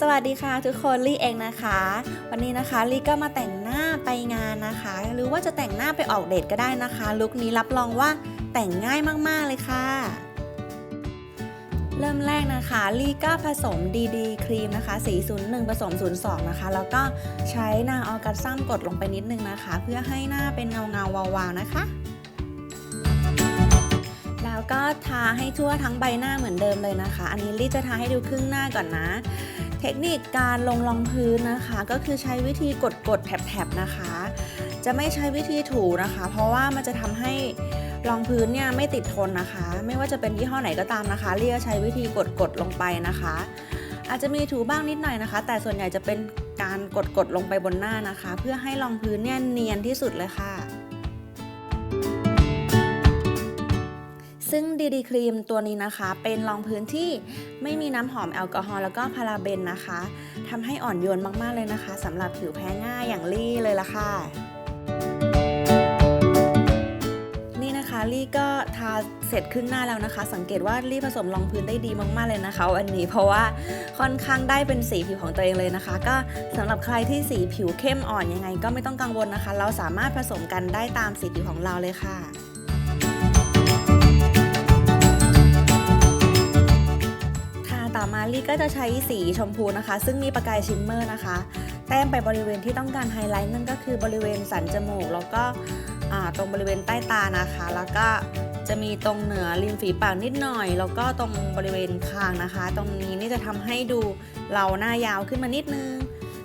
สวัสดีค่ะทุกคนลี่เองนะคะ วันนี้นะคะลี่ก็มาแต่งหน้าไปงานนะคะ หรือว่าจะแต่งหน้าไปออกเดทก็ได้นะคะ ลุคนี้รับรองว่าแต่งง่ายมากๆเลยค่ะ เริ่มแรกนะคะลี่ก็ผสมดีดีครีมนะคะสี01ผสม 02 นะคะ แล้วก็ใช้นาออกัสซัมกดลงไปนิดนึงนะคะ เพื่อให้หน้าเป็นเงาเงาวาวๆนะคะแล้วก็ทาให้ทั่วทั้งใบหน้าเหมือนเดิมเลยนะคะ อันนี้ลี่จะทาให้ดูครึ่งหน้าก่อนนะ เทคนิคการลงรองพื้นนะคะ ก็คือใช้วิธีกดกดๆแถบๆนะคะ จะไม่ใช้วิธีถูนะคะ เพราะว่ามันจะทำให้รองพื้นเนี่ยไม่ติดทนนะคะ ไม่ว่าจะเป็นยี่ห้อไหนก็ตามนะคะเลี่ก็ใช้วิธีกดกดๆลงไปนะคะ อาจจะมีถูบ้างนิดหน่อยนะคะ แต่ส่วนใหญ่จะเป็นการกดกดๆลงไปบนหน้านะคะ เพื่อให้รองพื้นเนี่ยเนียนที่สุดเลยค่ะ ซึ่งดีดีครีมตัวนี้นะคะ เป็นรองพื้นที่ไม่มีน้ำหอมแอลกอฮอล์แล้วก็พาราเบนนะคะทำให้อ่อนโยนมากๆเลยนะคะสำหรับผิวแพ้ง่ายอย่างลี่เลยละค่ะนี่นะคะลี่ก็ทาเสร็จครึ่งหน้าแล้วนะคะ สังเกตว่าลี่ผสมรองพื้นได้ดีมากๆเลยนะคะวันนี้เพราะว่าค่อนข้างได้เป็นสีผิวของตัวเองเลยนะคะ ก็สำหรับใครที่สีผิวเข้มอ่อนยังไง ก็ไม่ต้องกังวลนะคะ เราสามารถผสมกันได้ตามสีผิวของเราเลยค่ะ มาลี่ก็จะใช้สีชมพูนะคะ ซึ่งมีประกายชิมเมอร์นะคะ แต้มไปบริเวณที่ต้องการไฮไลท์นั่นก็คือบริเวณสันจมูก แล้วก็ตรงบริเวณใต้ตานะคะ แล้วก็จะมีตรงเหนือริมฝีปากนิดหน่อย แล้วก็ตรงบริเวณคางนะคะ ตรงนี้นี่จะทำให้ดูเราหน้ายาวขึ้นมานิดนึง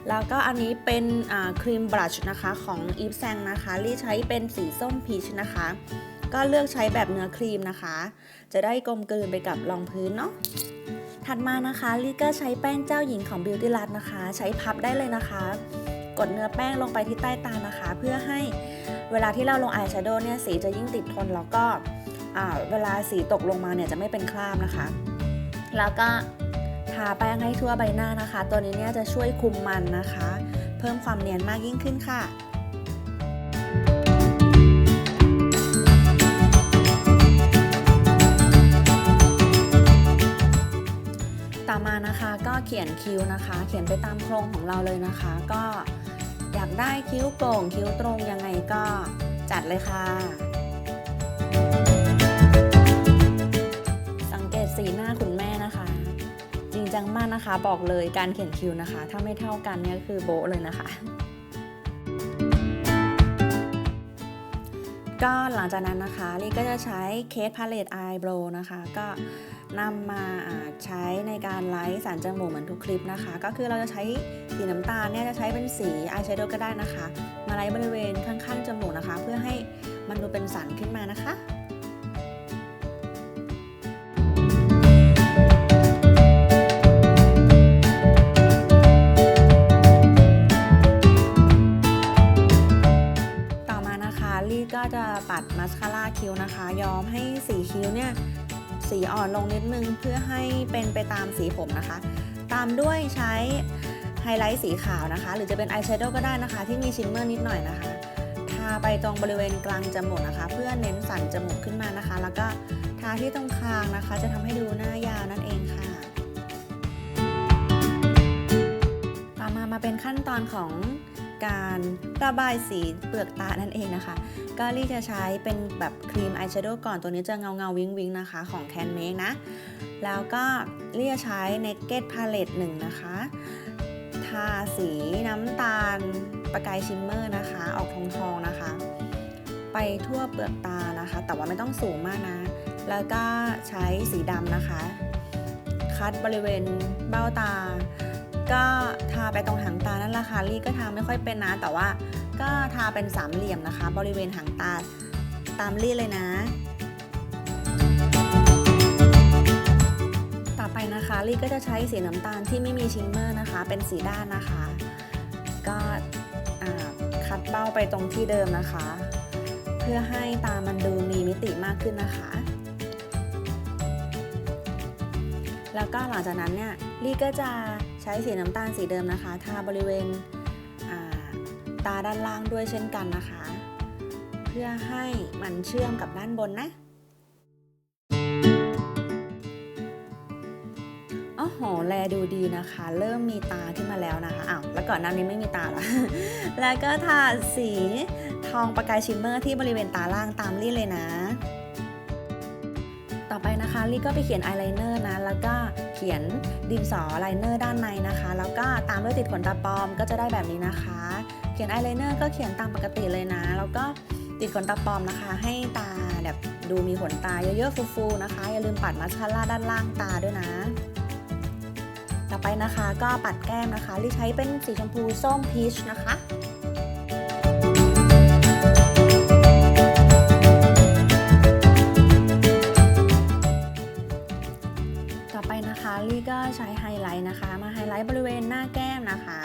แล้วก็อันนี้เป็นครีมบลัชนะคะของอีฟแซงนะคะลี่ใช้เป็นสีส้มพีชนะคะ ก็เลือกใช้แบบเนื้อครีมนะคะ จะได้กลมกลืนไปกับรองพื้นเนาะ ถัดมานะคะลี่ก็ใช้แป้งเจ้าหญิงของ Beauty l u t นะคะ ใช้พับได้เลยนะคะ กดเนื้อแป้งลงไปที่ใต้ตานะคะ เพื่อให้เวลาที่เราลงอายแชโดว์เนี่ยสีจะยิ่งติดทนแล้วก็เวลาสีตกลงมาเนี่ยจะไม่เป็นคราบนะคะ แล้วก็ทาแป้งให้ทั่วใบหน้านะคะ ตัวนี้เนี่ยจะช่วยคุมมันนะคะ เพิ่มความเนียนมากยิ่งขึ้นค่ะ เขียนคิ้วนะคะ เขียนไปตามโครงของเราเลยนะคะ ก็อยากได้คิ้วโก่งคิ้วตรงยังไงก็จัดเลยค่ะ สังเกตสีหน้าคุณแม่นะคะ จริงจังมากนะคะบอกเลยการเขียนคิ้วนะคะ ถ้าไม่เท่ากันเนี่ยคือโบะเลยนะคะ ก็หลังจากนั้นนะคะลี่ก็จะใช้เคสพาเลตอายโบรนะคะ ก็ นำมาอ่าใช้ในการไลท์สันจมูกเหมือนทุกคลิปนะคะ ก็คือเราจะใช้สีน้ำตาลเนี่ยจะใช้เป็นสีอายแชโดว์ก็ได้นะคะ มาไลท์บริเวณข้างๆจมูกนะคะ เพื่อให้มันดูเป็นสันขึ้นมานะคะต่อมานะคะลี่ก็จะปัดมัสคาร่าคิ้วนะคะย้อมให้สีคิ้วเนี่ย สีอ่อนลงนิดนึงเพื่อให้เป็นไปตามสีผมนะคะ ตามด้วยใช้ไฮไลท์สีขาวนะคะ หรือจะเป็นอายแชโดว์ก็ได้นะคะ ที่มีชิมเมอร์นิดหน่อยนะคะ ทาไปตรงบริเวณกลางจมูกนะคะ เพื่อเน้นสันจมูกขึ้นมานะคะ แล้วก็ทาที่ตรงคางนะคะ จะทำให้ดูหน้ายาวนั่นเองค่ะ ต่อมามาเป็นขั้นตอนของ การระบายสีเปลือกตานั่นเองนะคะ ก็ลี่จะใช้เป็นแบบครีมอายแชโดว์ก่อนตัวนี้จะเงาเงาวิงวิงนะคะของ Can Make นะ แล้วก็ลี่จะใช้ Naked Palette 1นะคะ ทาสีน้ำตาลประกายชิมเมอร์นะคะ ออกทองทองนะคะ ไปทั่วเปลือกตานะคะ แต่ว่าไม่ต้องสูงมากนะ แล้วก็ใช้สีดำนะคะ คัดบริเวณเบ้าตา ก็ทาไปตรงหางตานั่นแหละค่ะลี่ก็ทาไม่ค่อยเป็นนะ แต่ว่าก็ทาเป็นสามเหลี่ยมนะคะ บริเวณหางตาตามลี่เลยนะ ต่อไปนะคะลี่ก็จะใช้สีน้ำตาลที่ไม่มีชิมเมอร์นะคะ เป็นสีด้านนะคะ ก็คัดเบ้าไปตรงที่เดิมนะคะ เพื่อให้ตามันดูมีมิติมากขึ้นนะคะแล้วก็หลังจากนั้นเนี่ยลี่ก็จะ ช้สีน้ำตาลสีเดิมนะคะ ทาบริเวณาตาด้านล่างด้วยเช่นกันนะคะ เพื่อให้มันเชื่อมกับด้านบนนะอ๋อโหแลดูดีนะคะ เริ่มมีตาขึ้นมาแล้วนะคะอ้าวแล้วก่อนหน้านี้ไม่มีตาละแล้วก็ทาสีทองประกายชิมเมอร์ที่บริเวณตาล่างตามลี่เลยนะ ต่อไปนะคะลี่ก็ไปเขียนอายไลเนอร์นะ แล้วก็เขียนดินสอไลเนอร์ด้านในนะคะ แล้วก็ตามด้วยติดขนตาปลอมก็จะได้แบบนี้นะคะ เขียนอายไลเนอร์ก็เขียนตามปกติเลยนะ แล้วก็ติดขนตาปลอมนะคะ ให้ตาแบบดูมีขนตาเยอะๆฟูๆนะคะ อย่าลืมปัดมัสคาร่าด้านล่างตาด้วยนะ ต่อไปนะคะก็ปัดแก้มนะคะลี่ใช้เป็นสีชมพูส้มพีชนะคะ ต่อไปนะคะลี่ก็ใช้ไฮไลท์นะคะ มาไฮไลท์บริเวณหน้าแก้มนะคะ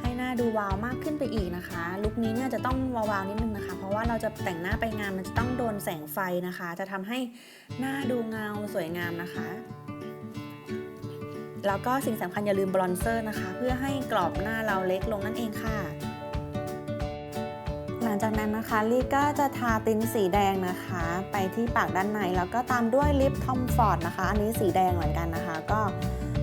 ให้หน้าดูวาวมากขึ้นไปอีกนะคะ ลุคนี้เนี่ยจะต้องวาวๆนิดนึงนะคะ เพราะว่าเราจะแต่งหน้าไปงานมันจะต้องโดนแสงไฟนะคะ จะทำให้หน้าดูเงาสวยงามนะคะ แล้วก็สิ่งสำคัญอย่าลืมบลอนเซอร์นะคะ เพื่อให้กรอบหน้าเราเล็กลงนั่นเองค่ะ งจากนั้นนะคะลี่ก็จะทาติ้นสีแดงนะคะ ไปที่ปากด้านในแล้วก็ตามด้วยลิปทอมฟอร์ดนะคะ อันนี้สีแดงเหมือนกันนะคะ ก็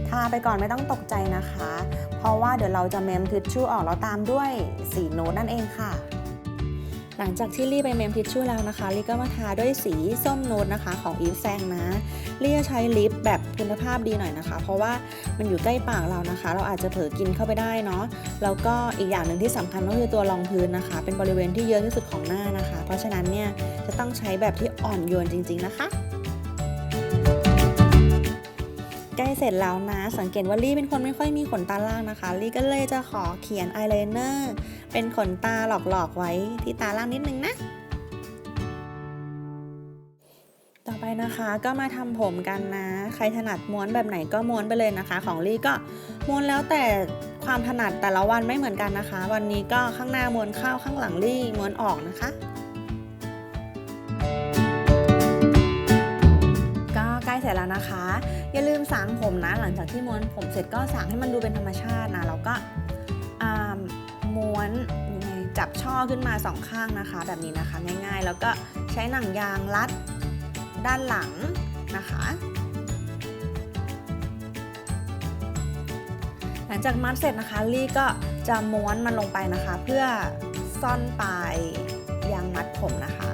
ทาไปก่อนไม่ต้องตกใจนะคะ เพราะว่าเดี๋ยวเราจะเมมทิชชู่ออกแล้วตามด้วยสีโน้ตนั่นเองค่ะ หลังจากที่ลี่ไปเมมทิชชู่แล้วนะคะลี่ก็มาทาด้วยสีส้มโน้ตนะคะของอีฟแซงนะ เลี่จะใช้ลิปแบบคุณภาพดีหน่อยนะคะ เพราะว่ามันอยู่ใกล้ปากเรานะคะ เราอาจจะเผลอกินเข้าไปได้เนาะแล้วก็อีกอย่างหนึ่งที่สำคัญก็คือตัวรองพื้นนะคะ เป็นบริเวณที่เยอะที่สุดของหน้านะคะ เพราะฉะนั้นเนี่ยจะต้องใช้แบบที่อ่อนโยนจริง ๆ นะคะใกล้เสร็จแล้วนะ สังเกตว่าลี่เป็นคนไม่ค่อยมีขนตาล่างนะคะ ลี่ก็เลยจะขอเขียนอายไลเนอร์เป็นขนตาหลอกๆไว้ที่ตาล่างนิดนึงนะ ไปนะคะ ก็มาทำผมกันนะ ใครถนัดม้วนแบบไหนก็ม้วนไปเลยนะคะ ของลี่ก็ม้วนแล้วแต่ความถนัดแต่ละวันไม่เหมือนกันนะคะ วันนี้ก็ข้างหน้าม้วนเข้าข้างหลังลี่ม้วนออกนะคะก็ใกล้เสร็จแล้วนะคะ อย่าลืมสางผมนะ หลังจากที่ม้วนผมเสร็จก็สางให้มันดูเป็นธรรมชาตินะแล้วก็ม้วนจับช่อขึ้นมาสองข้างนะคะ แบบนี้นะคะง่ายๆ แล้วก็ใช้หนังยางรัด ด้านหลังนะคะ หลังจากมัดเสร็จนะคะลี่ก็จะม้วนมันลงไปนะคะ เพื่อซ่อนปลายยางมัดผมนะคะ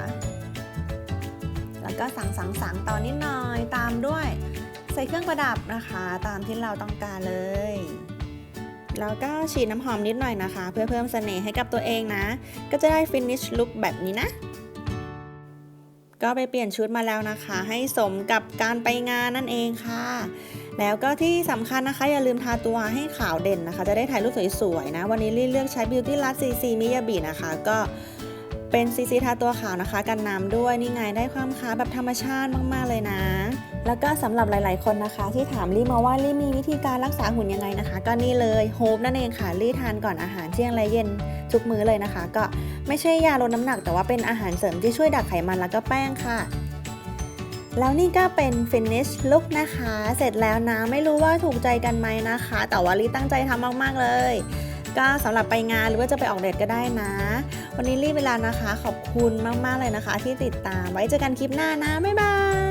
แล้วก็สังสังสังต่อนิดหน่อยตามด้วยใส่เครื่องประดับนะคะตามที่เราต้องการเลย แล้วก็ฉีดน้ำหอมนิดหน่อยนะคะ เพื่อเพิ่มเสน่ห์ให้กับตัวเองนะ ก็จะได้ฟินิชลุคแบบนี้นะ ก็ไปเปลี่ยนชุดมาแล้วนะคะ ให้สมกับการไปงานนั่นเองค่ะ แล้วก็ที่สำคัญนะคะ อย่าลืมทาตัวให้ขาวเด่นนะคะ จะได้ถ่ายรูปสวยๆนะ วันนี้ลี่เลือกใช้ Beauty l u s CC มิยาบินะคะ ก็ เป็น CC ทาตัวขาวนะคะ กันน้ำด้วยนี่ไงได้ความขาวแบบธรรมชาติมาก ๆ เลยนะ แล้วก็สำหรับหลาย ๆ คนนะคะ ที่ถามลี่มาว่าลี่มีวิธีการรักษาหุ่นยังไงนะคะ ก็นี่เลยโฮปนั่นเองค่ะลี่ทานก่อนอาหารเที่ยงและเย็นทุกมื้อเลยนะคะ ก็ไม่ใช่ยาลดน้ำหนัก แต่ว่าเป็นอาหารเสริมที่ช่วยดักไขมันแล้วก็แป้งค่ะแล้วนี่ก็เป็น finish look นะคะ เสร็จแล้วนะ ไม่รู้ว่าถูกใจกันไหมนะคะ แต่ว่าลี่ตั้งใจทำมาก ๆ เลย ก็สำหรับไปงานหรือว่าจะไปออกเดทก็ได้นะ วันนี้รีบเวลานะคะ ขอบคุณมาก ๆ เลยนะคะ ที่ติดตามไว้เจอกันคลิปหน้านะ บ๊ายบาย